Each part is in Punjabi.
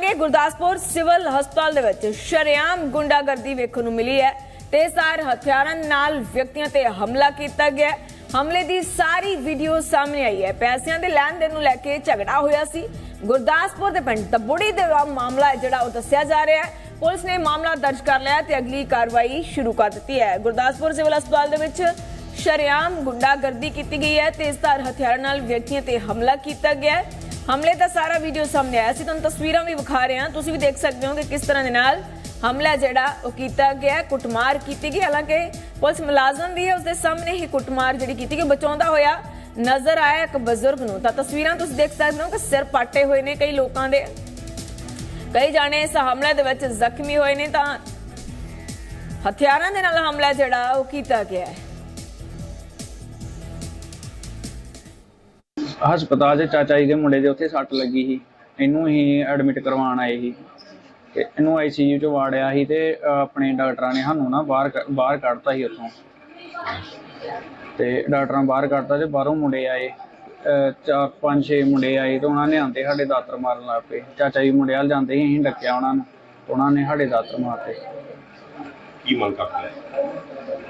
ਕਰਾਂਗੇ। ਗੁਰਦਾਸਪੁਰ ਸਿਵਲ ਹਸਪਤਾਲ ਦੇ ਵਿੱਚ ਸ਼ਰੇਆਮ ਗੁੰਡਾਗਰਦੀ ਵੇਖਣ ਨੂੰ ਮਿਲੀ ਹੈ ਤੇਜ਼ਧਾਰ ਹਥਿਆਰਾਂ ਨਾਲ ਵਿਅਕਤੀਆਂ ਤੇ ਹਮਲਾ ਕੀਤਾ ਗਿਆ ਹਮਲੇ ਦੀ ਸਾਰੀ ਵੀਡੀਓ ਸਾਹਮਣੇ ਆਈ ਹੈ। ਪੈਸਿਆਂ ਦੇ ਲੈਣ ਦੇਣ ਨੂੰ ਲੈ ਕੇ ਝਗੜਾ ਹੋਇਆ ਸੀ। ਗੁਰਦਾਸਪੁਰ ਦੇ ਪਿੰਡ ਤਬੂੜੀ ਦੇ ਮਾਮਲਾ ਹੈ ਜਿਹੜਾ ਉਹ ਦੱਸਿਆ ਜਾ ਰਿਹਾ ਹੈ। ਪੁਲਿਸ ਨੇ ਮਾਮਲਾ ਦਰਜ ਕਰ ਲਿਆ ਤੇ ਅਗਲੀ ਕਾਰਵਾਈ ਸ਼ੁਰੂ ਕਰ ਦਿੱਤੀ ਹੈ। ਗੁਰਦਾਸਪੁਰ ਸਿਵਲ ਹਸਪਤਾਲ ਦੇ ਵਿੱਚ ਸ਼ਰੇਆਮ ਗੁੰਡਾਗਰਦੀ ਕੀਤੀ ਗਈ ਹੈ ਤੇਜ਼ਧਾਰ ਹਥਿਆਰਾਂ ਨਾਲ ਵਿਅਕਤੀਆਂ ਤੇ ਹਮਲਾ ਕੀਤਾ ਗਿਆ ਹੈ। ਹਮਲੇ ਦਾ ਸਾਰਾ ਵੀਡੀਓ ਸਾਹਮਣੇ ਆਇਆ। ਸੀ ਤੁਹਾਨੂੰ ਤਸਵੀਰਾਂ ਵੀ ਵਿਖਾ ਰਹੇ ਹਾਂ। ਤੁਸੀਂ ਵੀ ਦੇਖ ਸਕਦੇ ਹੋ ਕਿ ਕਿਸ ਤਰ੍ਹਾਂ ਦੇ ਨਾਲ ਹਮਲਾ ਜਿਹੜਾ ਉਹ ਕੀਤਾ ਗਿਆ ਕੁੱਟਮਾਰ ਕੀਤੀ ਗਈ। ਹਾਲਾਂਕਿ ਪੁਲਿਸ ਮੁਲਾਜ਼ਮ ਵੀ ਹੈ, ਉਸਦੇ ਸਾਹਮਣੇ ਹੀ ਕੁੱਟਮਾਰ ਜਿਹੜੀ ਕੀਤੀ ਗਈ ਬਚਾਉਂਦਾ ਹੋਇਆ ਨਜ਼ਰ ਆਇਆ ਇੱਕ ਬਜ਼ੁਰਗ ਨੂੰ। ਤਾਂ ਤਸਵੀਰਾਂ ਤੁਸੀਂ ਦੇਖ ਸਕਦੇ ਹੋ ਕਿ ਸਿਰ ਪਾਟੇ ਹੋਏ ਨੇ ਕਈ ਲੋਕਾਂ ਦੇ। ਕਈ ਜਾਣੇ ਇਸ ਹਮਲੇ ਦੇ ਵਿੱਚ ਜ਼ਖਮੀ ਹੋਏ ਨੇ। ਤਾਂ ਹਥਿਆਰਾਂ ਦੇ ਨਾਲ ਹਮਲਾ ਜਿਹੜਾ ਉਹ ਕੀਤਾ ਗਿਆ ਹੈ। ਹਸਪਤਾਲ 'ਚ ਚਾਚਾ ਜੀ ਦੇ ਮੁੰਡੇ ਦੇ ਉੱਥੇ ਸੱਟ ਲੱਗੀ ਸੀ। ਇਹਨੂੰ ਹੀ ਐਡਮਿਟ ਕਰਵਾਉਣ ਆਏ ਸੀ। ਤੇ ਇਹਨੂੰ ਆਈਸੀਯੂ 'ਚ ਵਾੜਿਆ ਸੀ ਤੇ ਆਪਣੇ ਡਾਕਟਰਾਂ ਨੇ ਸਾਨੂੰ ਨਾ ਬਾਹਰ ਬਾਹਰ ਕੱਢਤਾ ਸੀ ਉੱਥੋਂ। ਤੇ ਡਾਕਟਰਾਂ ਬਾਹਰ ਕੱਢਤਾ ਤੇ ਬਾਹਰੋਂ ਮੁੰਡੇ ਆਏ। ਚਾਰ ਪੰਜ ਛੇ ਮੁੰਡੇ ਆਏ ਤੇ ਉਹਨਾਂ ਨੇ ਆਂਦੇ ਸਾਡੇ ਦਾਤਰ ਮਾਰਨ ਲੱਗ ਪਏ। ਚਾਚਾ ਜੀ ਮੁੰਡੇ ਵੱਲ ਜਾਂਦੇ ਸੀ ਅਸੀਂ ਡੱਕਿਆ ਉਹਨਾਂ ਨੂੰ। ਉਹਨਾਂ ਨੇ ਸਾਡੇ ਦਾਤਰ ਮਾਰਤੇ। ਕੀ ਮੰਗ ਕਰਦੇ?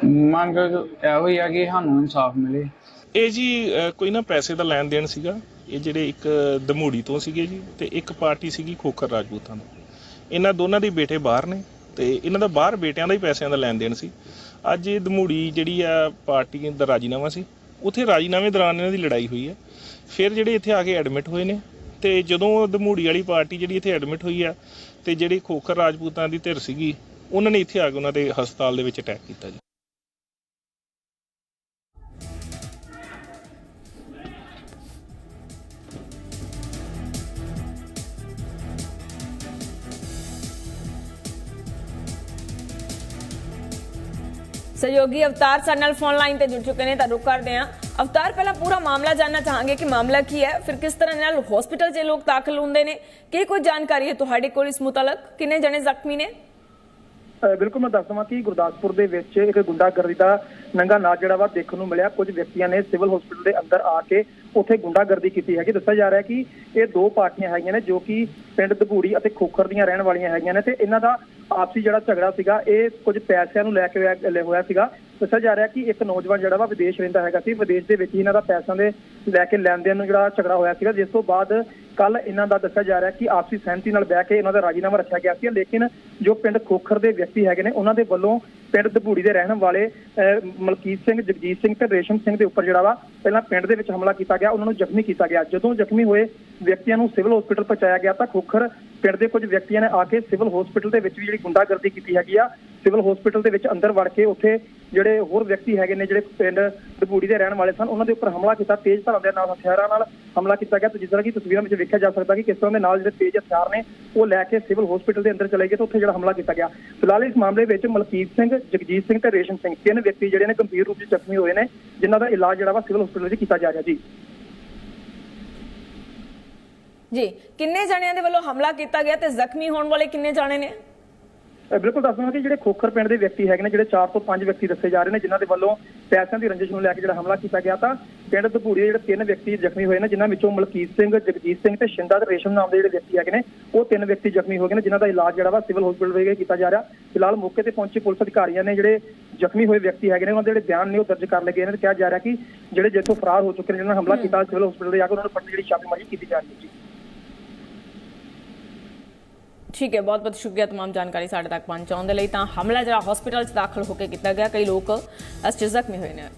ਮੰਗ ਇਹੋ ਹੀ ਆ ਕਿ ਸਾਨੂੰ ਇਨਸਾਫ ਮਿਲੇ। ਇਹ ਜੀ ਕੋਈ ਨਾ ਪੈਸੇ ਦਾ ਲੈਣ ਦੇਣ ਸੀਗਾ। ਇਹ ਜਿਹੜੇ ਇੱਕ ਦਮੂੜੀ ਤੋਂ ਸੀਗੇ ਜੀ ਤੇ ਇੱਕ ਪਾਰਟੀ ਸੀਗੀ ਖੋਖਰ ਰਾਜਪੂਤਾਂ ਦੀ। ਇਹਨਾਂ ਦੋਨਾਂ ਦੇ ਬੇਟੇ ਬਾਹਰ ਨੇ ਤੇ ਇਹਨਾਂ ਦਾ ਬਾਹਰ ਬੇਟਿਆਂ ਦਾ ਹੀ ਪੈਸਿਆਂ ਦਾ ਲੈਣ ਦੇਣ ਸੀ। ਅੱਜ ਇਹ ਦਮੂੜੀ ਜਿਹੜੀ ਆ ਪਾਰਟੀ ਦਾ ਰਾਜੀਨਾਮਾ ਸੀ, ਉੱਥੇ ਰਾਜੀਨਾਮੇ ਦੌਰਾਨ ਇਹਨਾਂ ਦੀ ਲੜਾਈ ਹੋਈ ਹੈ ਫਿਰ ਜਿਹੜੇ ਇੱਥੇ ਆ ਕੇ ਐਡਮਿਟ ਹੋਏ ਨੇ ਤੇ ਜਦੋਂ ਦਮੂੜੀ ਵਾਲੀ ਪਾਰਟੀ ਜਿਹੜੀ ਇੱਥੇ ਐਡਮਿਟ ਹੋਈ ਆ ਤੇ ਜਿਹੜੀ ਖੋਖਰ ਰਾਜਪੂਤਾਂ ਦੀ ਧਿਰ ਸੀਗੀ, ਉਹਨਾਂ ਨੇ ਇੱਥੇ ਆ ਕੇ ਉਹਨਾਂ ਦੇ ਹਸਪਤਾਲ ਦੇ ਵਿੱਚ ਅਟੈਕ ਕੀਤਾ ਜੀ। ਸਹਿਯੋਗੀ ਅਵਤਾਰ ਸਾਡੇ ਨਾਲ ਫੋਨ ਲਾਈਨ ਤੇ ਜੁੜ ਚੁੱਕੇ ਨੇ, ਤਾਂ ਕਰਦੇ ਹਾਂ। ਅਵਤਾਰ, ਪਹਿਲਾਂ ਪੂਰਾ ਮਾਮਲਾ ਜਾਨਣਾ ਚਾਹਾਂਗੇ ਕਿ ਮਾਮਲਾ ਕੀ ਹੈ, ਫਿਰ ਕਿਸ ਤਰ੍ਹਾਂ ਨਾਲ ਹਸਪੀਟਲ 'ਚ ਲੋਕ ਦਾਖਲ ਹੁੰਦੇ ਨੇ, ਕੀ ਕੋਈ ਜਾਣਕਾਰੀ ਹੈ ਤੁਹਾਡੇ ਕੋਲ ਇਸ ਮੁਤਲਕ? ਕਿੰਨੇ ਜਣੇ ਜ਼ਖਮੀ ਨੇ? ਬਿਲਕੁਲ ਮੈਂ ਦੱਸ ਦਵਾਂ ਕਿ ਗੁਰਦਾਸਪੁਰ ਦੇ ਵਿੱਚ ਇੱਕ ਗੁੰਡਾਗਰਦੀ ਦਾ ਨੰਗਾ ਨਾਚ ਜਿਹੜਾ ਵਾ ਦੇਖਣ ਨੂੰ ਮਿਲਿਆ। ਕੁਝ ਵਿਅਕਤੀਆਂ ਨੇ ਸਿਵਲ ਹਸਪੀਟਲ ਦੇ ਅੰਦਰ ਆ ਕੇ ਉੱਥੇ ਗੁੰਡਾਗਰਦੀ ਕੀਤੀ ਹੈਗੀ। ਦੱਸਿਆ ਜਾ ਰਿਹਾ ਕਿ ਇਹ ਦੋ ਪਾਰਟੀਆਂ ਹੈਗੀਆਂ ਨੇ, ਜੋ ਕਿ ਪਿੰਡ ਦਗੂੜੀ ਅਤੇ ਖੋਖਰ ਦੀਆਂ ਰਹਿਣ ਵਾਲੀਆਂ ਹੈਗੀਆਂ ਨੇ ਤੇ ਇਹਨਾਂ ਦਾ ਆਪਸੀ ਜਿਹੜਾ ਝਗੜਾ ਸੀਗਾ ਇਹ ਕੁਝ ਪੈਸਿਆਂ ਨੂੰ ਲੈ ਕੇ ਹੋਇਆ- ਸੀਗਾ। ਦੱਸਿਆ ਜਾ ਰਿਹਾ ਕਿ ਇੱਕ ਨੌਜਵਾਨ ਜਿਹੜਾ ਵਾ ਵਿਦੇਸ਼ ਰਹਿੰਦਾ ਹੈਗਾ ਸੀ। ਵਿਦੇਸ਼ ਦੇ ਵਿੱਚ ਹੀ ਇਹਨਾਂ ਦਾ ਪੈਸਿਆਂ ਦੇ ਲੈ ਕੇ ਲੈਣ ਦੇਣ ਨੂੰ ਜਿਹੜਾ ਝਗੜਾ ਹੋਇਆ ਸੀਗਾ। ਜਿਸ ਤੋਂ ਬਾਅਦ ਕੱਲ ਇਹਨਾਂ ਦਾ ਦੱਸਿਆ ਜਾ ਰਿਹਾ ਕਿ ਆਪਸੀ ਸਹਿਮਤੀ ਨਾਲ ਬਹਿ ਕੇ ਇਹਨਾਂ ਦਾ ਰਾਜੀਨਾਮਾ ਰੱਖਿਆ ਗਿਆ ਸੀ। ਲੇਕਿਨ ਜੋ ਪਿੰਡ ਖੋਖਰ ਦੇ ਵਿਅਕਤੀ ਹੈਗੇ ਨੇ ਉਹਨਾਂ ਦੇ ਵੱਲੋਂ ਪਿੰਡ ਦਬੂੜੀ ਦੇ ਰਹਿਣ ਵਾਲੇ ਅਹ, ਮਲਕੀਤ ਸਿੰਘ ਜਗਜੀਤ ਸਿੰਘ ਤੇ ਰੇਸ਼ਮ ਸਿੰਘ ਦੇ ਉੱਪਰ ਜਿਹੜਾ ਵਾ ਪਹਿਲਾਂ ਪਿੰਡ ਦੇ ਵਿੱਚ ਹਮਲਾ ਕੀਤਾ ਗਿਆ। ਉਹਨਾਂ ਨੂੰ ਜ਼ਖਮੀ ਕੀਤਾ ਗਿਆ। ਜਦੋਂ ਜ਼ਖਮੀ ਹੋਏ ਵਿਅਕਤੀਆਂ ਨੂੰ ਸਿਵਲ ਹਸਪੀਟਲ ਪਹੁੰਚਾਇਆ ਗਿਆ ਤਾਂ ਖੋਖਰ ਪਿੰਡ ਦੇ ਕੁਝ ਵਿਅਕਤੀਆਂ ਨੇ ਆ ਕੇ ਸਿਵਲ ਹਸਪੀਟਲ ਦੇ ਵਿੱਚ ਵੀ ਜਿਹੜੀ ਗੁੰਡਾਗਰਦੀ ਕੀਤੀ ਹੈਗੀ ਆ, ਸਿਵਲ ਹਸਪੀਟਲ ਦੇ ਵਿੱਚ ਅੰਦਰ ਵੜ ਕੇ ਉੱਥੇ ਜਿਹੜੇ ਹੋਰ ਵਿਅਕਤੀ ਹੈਗੇ ਨੇ, ਜਿਹੜੇ ਪਿੰਡ ਦਬੂੜੀ ਦੇ ਰਹਿਣ ਵਾਲੇ ਸਨ, ਉਹਨਾਂ ਦੇ ਉੱਪਰ ਹਮਲਾ ਕੀਤਾ, ਤੇਜ਼ ਧਾਰਾਂ ਦੇ ਨਾਲ ਹਥਿਆਰਾਂ ਨਾਲ ਹਮਲਾ ਕੀਤਾ ਗਿਆ। ਤੇ ਜਿਸ ਤਰ੍ਹਾਂ ਕਿ ਤਸਵੀਰਾਂ ਵਿੱਚ ਵੇਖਿਆ ਜਾ ਸਕਦਾ ਕਿ ਕਿਸ ਤਰ੍ਹਾਂ ਦੇ ਨਾਲ ਜਿਹੜੇ ਤੇਜ਼ ਹਥਿਆਰ ਨੇ, ਉਹ ਲੈ ਕੇ ਸਿਵਲ ਹਸਪੀਟਲ ਦੇ ਅੰਦਰ ਚਲੇ ਗਏ ਤੇ ਉੱਥੇ ਜਿਹੜਾ ਹਮਲਾ ਕੀਤਾ ਗਿਆ। ਫਿਲਹਾਲ ਇਸ ਮਾਮਲੇ ਵਿੱਚ ਮਲਕੀਤ ਸਿੰਘ, ਜਗਜੀਤ ਸਿੰਘ ਤੇ ਰੇਸ਼ਮ ਸਿੰਘ, ਤਿੰਨ ਵਿਅਕਤੀ ਜਿਹੜੇ ਨੇ ਗੰਭੀਰ ਰੂਪ ਵਿੱਚ ਜ਼ਖਮੀ ਹੋਏ ਨੇ, ਜਿਨ੍ਹਾਂ ਦਾ ਇਲਾਜ ਜਿਹੜਾ ਵਾ ਸਿਵਲ ਹਸਪੀਟਲ ਵਿੱਚ ਕੀਤਾ ਜਾ ਰਿਹਾ ਜੀ। ਜੀ ਕਿੰਨੇ ਜਣਿਆਂ ਦੇ ਵੱਲੋਂ ਹਮਲਾ ਕੀਤਾ ਗਿਆ ਤੇ ਜ਼ਖਮੀ ਹੋਣ ਵਾਲੇ ਕਿੰਨੇ ਜਾਣੇ ਨੇ? ਬਿਲਕੁਲ ਦੱਸ ਦਵਾਂ ਕਿ ਜਿਹੜੇ ਖੋਖਰ ਪਿੰਡ ਦੇ ਵਿਅਕਤੀ ਹੈਗੇ ਨੇ ਜਿਹੜੇ 4 ਤੋਂ 5 ਵਿਅਕਤੀ ਦੱਸੇ ਜਾ ਰਹੇ ਨੇ ਜਿਨ੍ਹਾਂ ਦੇ ਵੱਲੋਂ ਪੈਸਿਆਂ ਦੀ ਰੰਜਿਸ਼ ਨੂੰ ਲੈ ਕੇ ਜਿਹੜਾ ਹਮਲਾ ਕੀਤਾ ਗਿਆ ਤਾਂ ਪਿੰਡ ਦਪੂੜੀ ਦੇ ਜਿਹੜੇ ਤਿੰਨ ਵਿਅਕਤੀ ਜ਼ਖਮੀ ਹੋਏ ਨੇ ਜਿਨ੍ਹਾਂ ਵਿੱਚੋਂ ਮਲਕੀਤ ਸਿੰਘ ਜਗਜੀਤ ਸਿੰਘ ਤੇ ਸ਼ਿੰਦਾ ਤੇ ਰੇਸ਼ਮ ਨਾਮ ਦੇ ਜਿਹੜੇ ਵਿਅਕਤੀ ਹੈਗੇ ਨੇ ਉਹ ਤਿੰਨ ਵਿਅਕਤੀ ਜ਼ਖਮੀ ਹੋ ਗਏ ਨੇ ਜਿਨ੍ਹਾਂ ਦਾ ਇਲਾਜ ਜਿਹੜਾ ਵਾ ਸਿਵਲ ਹਸਪੀਟਲ ਵਿਖੇ ਕੀਤਾ ਜਾ ਰਿਹਾ। ਫਿਲਹਾਲ ਮੌਕੇ ਤੇ ਪਹੁੰਚੇ ਪੁਲਿਸ ਅਧਿਕਾਰੀਆਂ ਨੇ ਜਿਹੜੇ ਜ਼ਖਮੀ ਹੋਏ ਵਿਅਕਤੀ ਹੈਗੇ ਨੇ ਉਹਨਾਂ ਦੇ ਜਿਹੜੇ ਬਿਆਨ ਨੇ ਉਹ ਦਰਜ ਕਰ ਲਏ ਗਏ ਨੇ ਤੇ ਕਿਹਾ ਜਾ ਰਿਹਾ ਕਿ ਜਿਹੜੇ ਜਿੱਥੋਂ ਫਰਾਰ ਹੋ ਚੁੱਕੇ ਨੇ ਜਿਨ੍ਹਾਂ ਨੇ ਹਮਲਾ ਕੀਤਾ ਸਿਵਲ ਹਸਪੀਟਲ ਦੇ ਜਾ ਕੇ ਉਹਨਾਂ ਨੂੰ ਫੜਨ ਦੀ ਜਿਹੜੀ ਛਾਪੇਮਾਰੀ ਕੀਤੀ ਜਾ ਰਹੀ ਹੈ। ਠੀਕ ਹੈ ਬਹੁਤ ਬਹੁਤ ਸ਼ੁਕਰੀਆ तमाम ਜਾਣਕਾਰੀ ਸਾਡੇ ਤੱਕ ਪਹੁੰਚਾਉਣ ਦੇ ਲਈ ਤਾਂ ਹਮਲਾ ਜਿਹੜਾ ਹਸਪੀਟਲ 'ਚ ਦਾਖਲ ਹੋ ਕੇ ਕੀਤਾ ਗਿਆ ਕਈ ਲੋਕ ਇਸ 'ਚ ਜ਼ਖਮੀ ਹੋਏ ਨੇ